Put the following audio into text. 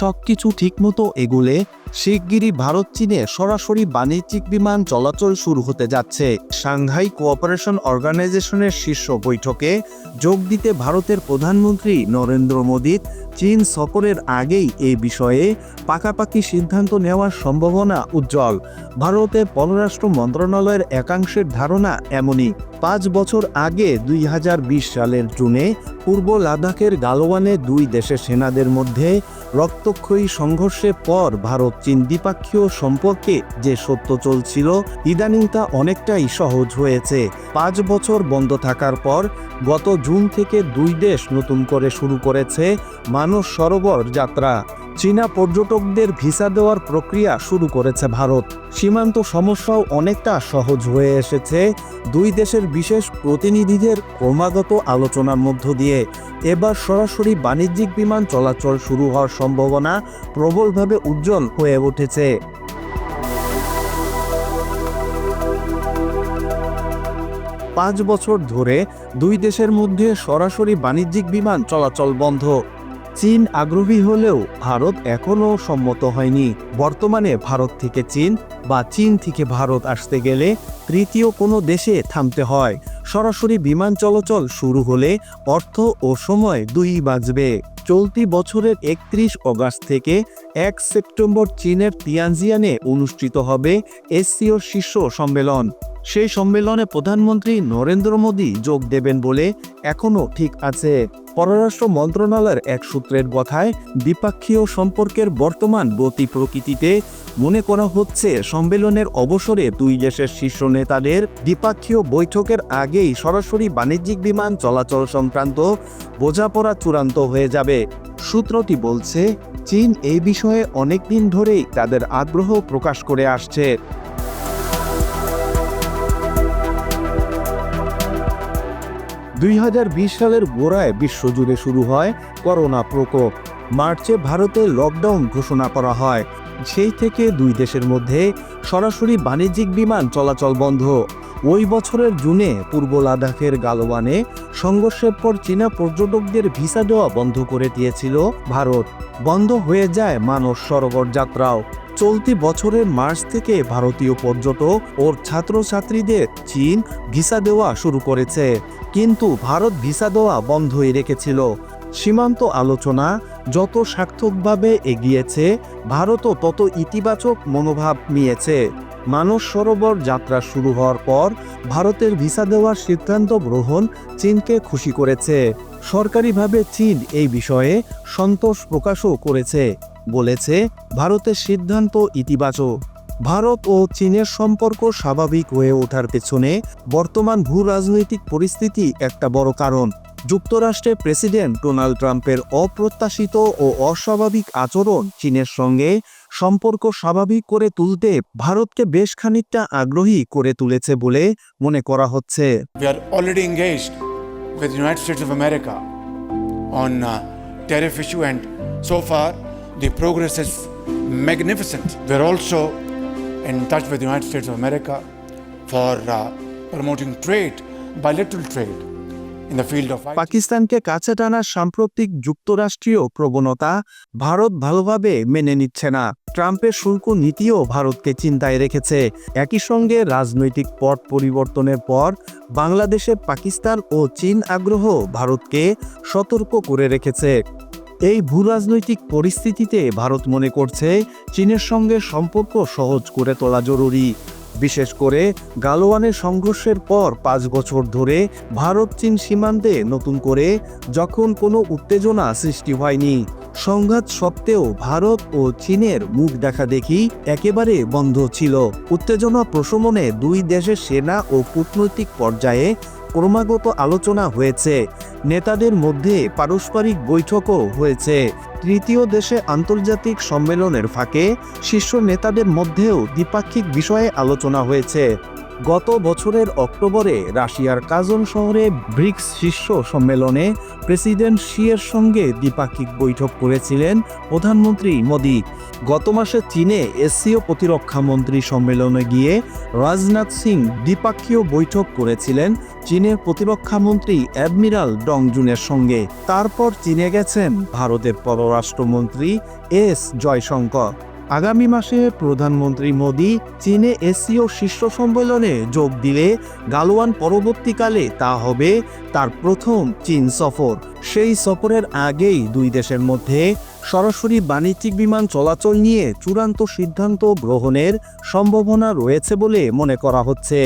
সবকিছু ঠিকমতো এগুলে, শিগগিরই ভারত চীনে সরাসরি বাণিজ্যিক বিমান চলাচল শুরু হতে যাচ্ছে। সাংহাই কোঅপারেশন অর্গানাইজেশনের শীর্ষ বৈঠকে যোগ দিতে ভারতের প্রধানমন্ত্রী নরেন্দ্র মোদী চীন সফরের আগেই এই বিষয়ে পাকাপাকি সিদ্ধান্ত নেওয়ার সম্ভাবনা উজ্জ্বল। ভারতের পররাষ্ট্র মন্ত্রণালয়ের একাংশের ধারণা এমনই। পাঁচ বছর আগে দুই হাজার বিশ সালের জুনে পূর্ব লাদাখের গালোয়ানে দুই দেশের সেনাদের মধ্যে রক্তক্ষয়ী সংঘর্ষের পর ভারত চীন দ্বিপাক্ষীয় সম্পর্কে যে সত্য চলছিল, ইদানিং তা অনেকটাই সহজ হয়েছে। পাঁচ বছর বন্ধ থাকার পর গত জুন থেকে দুই দেশ নতুন করে শুরু করেছে মানস সরোবর যাত্রা। চীনা পর্যটকদের ভিসা দেওয়ার প্রক্রিয়া শুরু করেছে ভারত। সীমান্ত সমস্যাও অনেকটা সহজ হয়ে এসেছে। দুই দেশের বিশেষ প্রতিনিধিদের ক্রমাগত আলোচনার মধ্য দিয়ে এবার সরাসরি বাণিজ্যিক বিমান চলাচল শুরু হওয়ার সম্ভাবনা প্রবলভাবে উজ্জ্বল হয়ে উঠেছে। পাঁচ বছর ধরে দুই দেশের মধ্যে সরাসরি বাণিজ্যিক বিমান চলাচল বন্ধ। চীন আগ্রহী হলেও ভারত এখনও সম্মত হয়নি। বর্তমানে ভারত থেকে চীন বা চীন থেকে ভারত আসতে গেলে তৃতীয় কোনো দেশে থামতে হয়। সরাসরি বিমান চলাচল শুরু হলে অর্থ ও সময় দুই বাঁচবে চলতি বছরের একত্রিশ অগাস্ট থেকে এক সেপ্টেম্বর চীনের তিয়ানজিয়ানে অনুষ্ঠিত হবে এসসিও শীর্ষ সম্মেলন। সেই সম্মেলনে প্রধানমন্ত্রী নরেন্দ্র মোদী যোগ দেবেন বলে এখনও ঠিক আছে। পররাষ্ট্র মন্ত্রণালয়ের এক সূত্রের কথায় দ্বিপাক্ষীয় সম্পর্কের বর্তমান গতি প্রকৃতিতে মনে করা হচ্ছে সম্মেলনের অবসরে দুই দেশের শীর্ষ নেতাদের দ্বিপাক্ষীয় বৈঠকের আগেই সরাসরি বাণিজ্যিক বিমান চলাচল সংক্রান্ত বোঝাপড়া চূড়ান্ত হয়ে যাবে। সূত্রটি বলছে, চীন এই বিষয়ে অনেকদিন ধরেই তাদের আগ্রহ প্রকাশ করে আসছে। দুই হাজার বিশ সালের গোড়ায় বিশ্বজুড়ে শুরু হয় করোনা প্রকোপ। মার্চে ভারতে লকডাউন ঘোষণা করা হয়। সেই থেকে দুই দেশের মধ্যে সরাসরি বাণিজ্যিক বিমান চলাচল বন্ধ। ওই বছরের জুনে পূর্ব লাদাখের গালোয়ানে সংঘর্ষের পর চীনা পর্যটকদের ভিসা দেওয়া বন্ধ করে দিয়েছিল ভারত। বন্ধ হয়ে যায় মানস সরোবর যাত্রাও। চলতি বছরের মার্চ থেকে ভারতীয় পর্যটক ও ছাত্রছাত্রীদের চীন ভিসা দেওয়া শুরু করেছে। কিন্তু ভারত ভিসা দেওয়া বন্ধই রেখেছিল। সীমান্ত আলোচনা যত সার্থকভাবে এগিয়েছে, ভারতও তত ইতিবাচক মনোভাব নিয়েছে। মানস সরোবর যাত্রা শুরু হওয়ার পর ভারতের ভিসা দেওয়ার সিদ্ধান্ত গ্রহণ চীনকে খুশি করেছে। সরকারিভাবে চীন এই বিষয়ে সন্তোষ প্রকাশও করেছে। বলেছে ভারতের সিদ্ধান্ত ইতিবাচক। ভারত ও চীনের সম্পর্ক স্বাভাবিক হয়ে ওঠার পেছনে বর্তমান ভূ রাজনৈতিক পরিস্থিতি একটা বড় কারণ। যুক্তরাষ্ট্রের প্রেসিডেন্ট ডোনাল্ড ট্রাম্পের অপ্রত্যাশিত ও অস্বাভাবিক আচরণ চীনের সঙ্গে সম্পর্ক স্বাভাবিক করে তুলতে ভারতকে বেশ খানিকটা আগ্রহী করে তুলেছে বলে মনে করা হচ্ছে। Uh, so far the progress is magnificent. We are also in touch with the United States of America for uh, promoting trade, bilateral trade. পাকিস্তানকে কাছে টানার সাম্প্রতিক যুক্তরাষ্ট্রীয় প্রবণতা ভারত ভালোভাবে মেনে নিচ্ছে না ট্রাম্পের শুল্ক নীতিও ভারতকে চিন্তায় রেখেছে একই সঙ্গে রাজনৈতিক পট পরিবর্তনের পর বাংলাদেশে পাকিস্তান ও চীন আগ্রহ ভারতকে সতর্ক করে রেখেছে এই ভূরাজনৈতিক পরিস্থিতিতে ভারত মনে করছে চীনের সঙ্গে সম্পর্ক সহজ করে তোলা জরুরি। বিশেষ করে গালোয়ানের সংঘর্ষের পর পাঁচ বছর ধরে ভারত চীন সীমান্তে নতুন করে যখন কোনো উত্তেজনা সৃষ্টি হয়নি। সংঘাত সত্ত্বেও ভারত ও চীনের মুখ দেখা দেখি একেবারে বন্ধ ছিল। উত্তেজনা প্রশমনে দুই দেশের সেনা ও কূটনৈতিক পর্যায়ে ক্রমাগত আলোচনা হয়েছে। নেতাদের মধ্যে পারস্পরিক বৈঠকও হয়েছে। তৃতীয় দেশে আন্তর্জাতিক সম্মেলনের ফাঁকে শীর্ষ নেতাদের মধ্যেও দ্বিপাক্ষিক বিষয়ে আলোচনা হয়েছে। গত বছরের অক্টোবরে রাশিয়ার কাজন শহরে ব্রিক্স শীর্ষ সম্মেলনে প্রেসিডেন্ট শিয়ের সঙ্গে দ্বিপাক্ষিক বৈঠক করেছিলেন প্রধানমন্ত্রী মোদী। গত মাসে চীনে এসসিও প্রতিরক্ষা মন্ত্রী সম্মেলনে গিয়ে রাজনাথ সিং দ্বিপাক্ষীয় বৈঠক করেছিলেন চীনের প্রতিরক্ষা মন্ত্রী অ্যাডমিরাল ডং জুনের সঙ্গে। তারপর চীনে গেছেন ভারতের পররাষ্ট্রমন্ত্রী এস জয়শঙ্কর। আগামী মাসে প্রধানমন্ত্রী মোদী চীনে এসিও শীর্ষ সম্মেলনে যোগ দিলে গালোয়ান পরবর্তীকালে তা হবে তার প্রথম চীন সফর। সেই সফরের আগেই দুই দেশের মধ্যে সরাসরি বাণিজ্যিক বিমান চলাচল নিয়ে চূড়ান্ত সিদ্ধান্ত গ্রহণের সম্ভাবনা রয়েছে বলে মনে করা হচ্ছে।